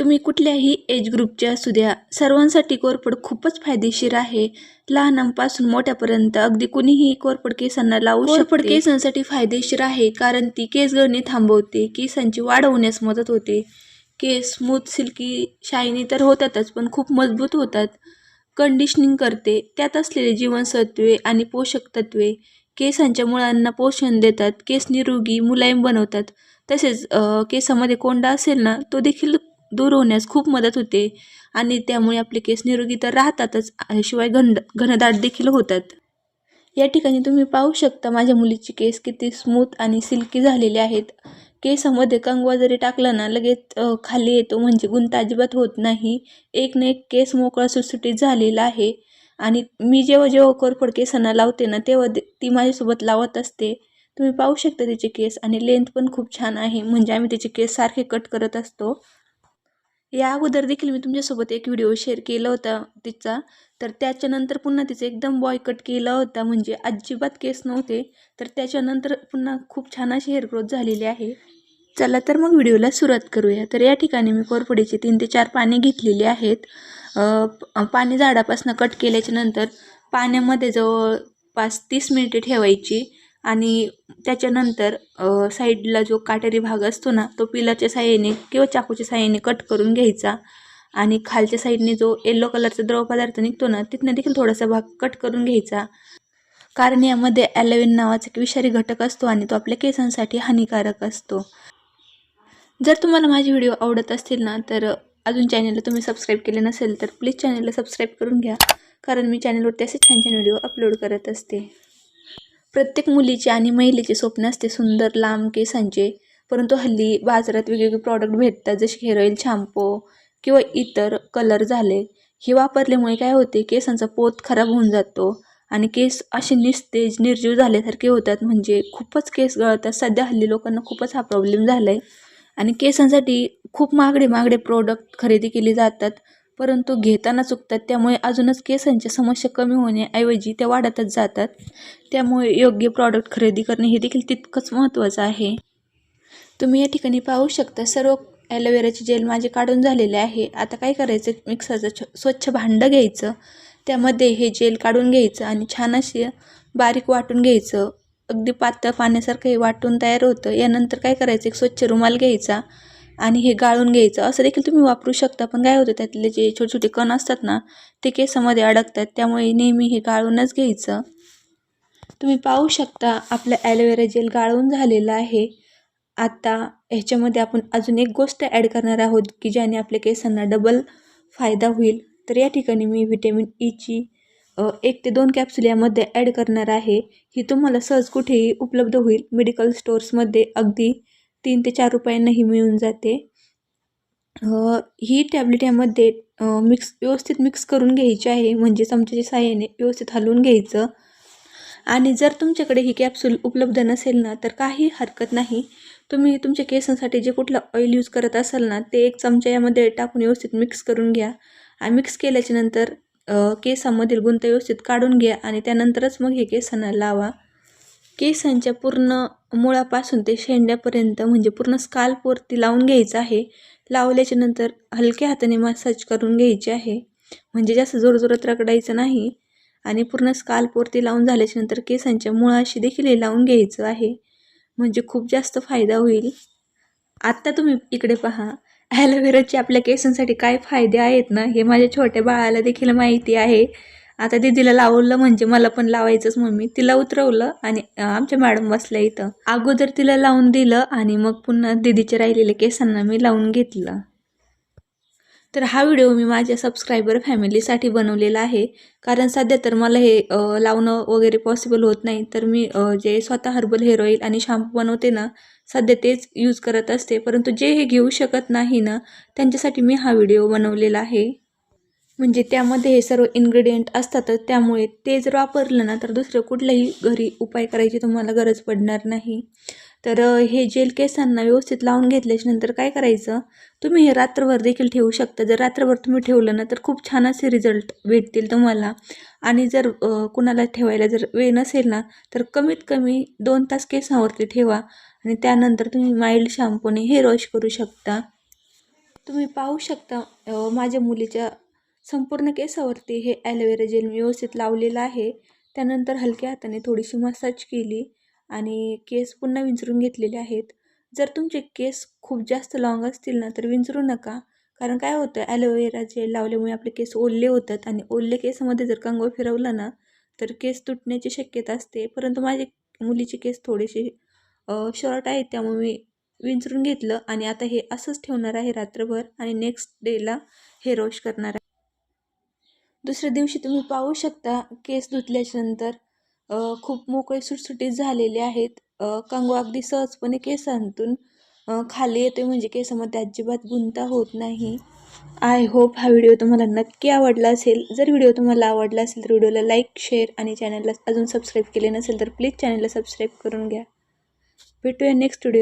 तुम्ही कुठल्याही एज ग्रुपच्या असू द्या सर्वांसाठी कोरफड खूपच फायदेशीर आहे. लहानांपासून मोठ्यापर्यंत अगदी कुणीही कोरफड केसांना लावू कोरफड केसांसाठी फायदेशीर आहे कारण ती केस गळणे थांबवते केसांची वाढ होण्यास मदत होते. केस स्मूथ सिल्की शायनी तर होतातच पण खूप मजबूत होतात. कंडिशनिंग करते त्यात असलेले जीवनसत्वे आणि पोषक तत्वे केसांच्या मुळांना पोषण देतात. केस निरोगी मुलायम बनवतात. तसेच केसामध्ये कोंडा असेल ना तो देखील दूर होण्यास खूप मदत होते आणि त्यामुळे आपले केस निरोगी तर राहतातच शिवाय घन घनदाट देखील होतात. या ठिकाणी तुम्ही पाहू शकता माझ्या मुलीचे केस किती स्मूथ आणि सिल्की झालेले आहेत. केसामध्ये कंगवा जरी टाकला ना लगेच खाली येतो म्हणजे गुंता अजिबात होत नाही. एक ना एक केस मोकळा सुटसुटीत झालेला आहे. आणि मी जेव्हा जेव्हा कोरफड केसांना लावते ना तेव्हा ती माझ्यासोबत लावत असते. तुम्ही पाहू शकता तिचे केस आणि लेंथ पण खूप छान आहे. म्हणजे आम्ही तिचे केस सारखे कट करत असतो. या अगोदर देखील मी तुमच्यासोबत एक व्हिडिओ शेअर केला होता तिचा. तर त्याच्यानंतर पुन्हा तिचं एकदम बॉय कट केला होता म्हणजे अजिबात केस नव्हते. तर त्याच्यानंतर पुन्हा खूप छान अशी हेअर ग्रोथ झालेली आहे. चला तर मग व्हिडिओला सुरुवात करूया. तर या ठिकाणी मी कोरफडीचे तीन ते चार पाने घेतलेली आहेत. पाने झाडापासून कट केल्याच्यानंतर पाण्यामध्ये जवळपास तीस मिनिटे ठेवायची. आणि त्याच्यानंतर साईडला जो काटेरी भाग असतो ना तो पिलाच्या साहाय्याने किंवा चाकूच्या साहाय्याने कट करून घ्यायचा. आणि खालच्या साईडने जो येल्लो कलरचा द्रव पदार्थ निघतो ना तिथनं देखील थोडासा भाग कट करून घ्यायचा. कारण यामध्ये ॲलोविन नावाचा एक विषारी घटक असतो आणि तो आपल्या केसांसाठी हानिकारक असतो. जर तुम्हाला माझे व्हिडिओ आवडत असतील ना तर अजून चॅनलला तुम्ही सबस्क्राईब केले नसेल तर प्लीज चॅनलला सबस्क्राईब करून घ्या. कारण मी चॅनलवरती असे छान छान व्हिडिओ अपलोड करत असते. प्रत्येक मुलीचे आणि महिलेचे स्वप्न असते सुंदर लांब केसांचे. परंतु हल्ली बाजारात वेगवेगळे प्रॉडक्ट भेटतात जसे हेअर ऑइल शॅम्पू किंवा इतर कलर झाले. हे वापरल्यामुळे काय होते केसांचा पोत खराब होऊन जातो आणि केस असे निस्तेज निर्जीव झाल्यासारखे होतात. म्हणजे खूपच केस गळतात. सध्या हल्ली लोकांना खूपच हा प्रॉब्लेम झाला आहे आणि केसांसाठी खूप महागडे महागडे प्रोडक्ट खरेदी केले जातात. परंतु घेताना चुकतात त्यामुळे अजूनच केसांच्या समस्या कमी होण्याऐवजी त्या वाढतच जातात. त्यामुळे योग्य प्रॉडक्ट खरेदी करणे हे देखील तितकंच महत्त्वाचं आहे. तुम्ही या ठिकाणी पाहू शकता सर्व ॲलोवेराचे जेल माझे काढून झालेले आहे. आता काय करायचं? मिक्सरचं छ स्वच्छ भांडं घ्यायचं. त्यामध्ये हे जेल काढून घ्यायचं आणि छान असे बारीक वाटून घ्यायचं. अगदी पातळ पाण्यासारखं हे वाटून तयार होतं. यानंतर काय करायचं? एक स्वच्छ रुमाल घ्यायचा. आणि हे गाळून घ्यायचं. असं देखील तुम्ही वापरू शकता. पण काय होतं त्यातले जे छोटे छोटे कण असतात ना ते केसामध्ये अडकतात. त्यामुळे नेहमी हे गाळूनच घ्यायचं. तुम्ही पाहू शकता आपलं ॲलोवेरा जेल गाळून झालेलं आहे. आता ह्याच्यामध्ये आपण अजून एक गोष्ट ॲड करणार आहोत की ज्याने आपल्या केसांना डबल फायदा होईल. तर या ठिकाणी मी व्हिटॅमिन ईची e एक ते दोन कॅप्सूल यामध्ये ॲड करणार आहे. ही तुम्हाला सहज कुठेही उपलब्ध होईल. मेडिकल स्टोर्समध्ये अगदी तीन ते चार रुपयांनाही मिळून जाते. ही टॅबलेट यामध्ये मिक्स व्यवस्थित मिक्स करून घ्यायची आहे. म्हणजे चमच्याच्या साहाय्याने व्यवस्थित हलवून घ्यायचं. आणि जर तुमच्याकडे ही कॅप्सूल उपलब्ध नसेल ना तर काही हरकत नाही. तुम्ही तुमच्या केसांसाठी जे कुठलं ऑइल यूज करत असाल ना ते एक चमचा यामध्ये टाकून व्यवस्थित मिक्स करून घ्या. आणि मिक्स केल्याच्यानंतर गुंत व्यवस्थित काढून घ्या आणि त्यानंतरच मग हे केसांना लावा. केसांच्या पूर्ण मुळापासून ते शेंड्यापर्यंत म्हणजे पूर्ण स्काल्पवरती लावून घ्यायचं आहे. लावल्याच्या नंतर हलक्या हाताने मसाज करून घ्यायचे आहे. म्हणजे जास्त जोरजोरात रगडायचं नाही. आणि पूर्ण स्काल्पवरती लावून झाल्याच्यानंतर केसांच्या मुळाशी देखील हे लावून घ्यायचं आहे. म्हणजे खूप जास्त फायदा होईल. आत्ता तुम्ही इकडे पहा. ॲलोवेराचे आपल्या केसांसाठी काय फायदे आहेत ना हे माझ्या छोट्या बाळाला देखील माहिती आहे. आता दीदीला लावलं म्हणजे मला पण लावायचंच मम्मी. तिला उतरवलं आणि आमच्या मॅडम बसल्या इथं. अगोदर तिला लावून दिलं आणि मग पुन्हा दीदीचे राहिलेले केसांना मी लावून घेतलं. तर हा व्हिडिओ मी माझ्या सबस्क्रायबर फॅमिलीसाठी बनवलेला आहे. कारण सध्या तर मला हे लावणं वगैरे पॉसिबल होत नाही. तर मी जे स्वतः हर्बल हेअर ऑइल आणि शॅम्पू बनवते ना सध्या तेच यूज करत असते. परंतु जे हे घेऊ शकत नाही ना त्यांच्यासाठी मी हा व्हिडिओ बनवलेला आहे. म्हणजे त्यामध्ये हे सर्व इन्ग्रेडियंट असतातच त्यामुळे ते जर वापरलं ना तर दुसरं कुठलाही घरी उपाय करायची तुम्हाला गरज पडणार नाही. तर हे जेल केसांना व्यवस्थित लावून घेतल्याच्या नंतर काय करायचं तुम्ही हे रात्रभर देखील ठेवू शकता. जर रात्रभर तुम्ही ठेवलं ना तर खूप छान असे रिझल्ट भेटतील तुम्हाला. आणि जर कुणाला ठेवायला जर वेळ नसेल ना तर कमीत कमी दोन तास केसावरती ठेवा. आणि त्यानंतर तुम्ही माइल्ड शॅम्पूने हेअर वॉश करू शकता. तुम्ही पाहू शकता माझ्या मुलीच्या संपूर्ण केसावरती हे ॲलोवेरा जेल मी व्यवस्थित लावलेलं आहे. त्यानंतर हलक्या हाताने थोडीशी मसाज केली आणि केस पुन्हा विंचरून घेतलेले आहेत. जर तुमचे केस खूप जास्त लॉंग असतील ना तर विंचरू नका. कारण काय होतं ॲलोवेरा जेल लावल्यामुळे आपले केस ओल्ले होतात आणि ओल्ले केसामध्ये जर कंगो फिरवला ना तर केस तुटण्याची शक्यता असते. परंतु माझे मुलीचे केस थोडेसे शॉर्ट आहेत त्यामुळे मी विंचरून घेतलं आणि आता हे असंच ठेवणार आहे रात्रभर आणि नेक्स्ट डेला हेअर वॉश करणार आहे. दुसऱ्या दिवशी तुम्ही पाहू शकता केस धुतल्याच्यानंतर खूप मोकळे सुटसुटीत झालेले आहेत. कंगवा अगदी सहजपणे केसांतून खाली येतोय म्हणजे केसामध्ये अजिबात गुंता होत नाही. आय होप हा व्हिडिओ तुम्हाला नक्की आवडला असेल. जर व्हिडिओ तुम्हाला आवडला असेल तर व्हिडिओला लाईक शेअर आणि चॅनलला अजून सबस्क्राईब केले नसेल तर प्लीज चॅनलला सबस्क्राईब करून घ्या. भेटूया नेक्स्ट व्हिडिओ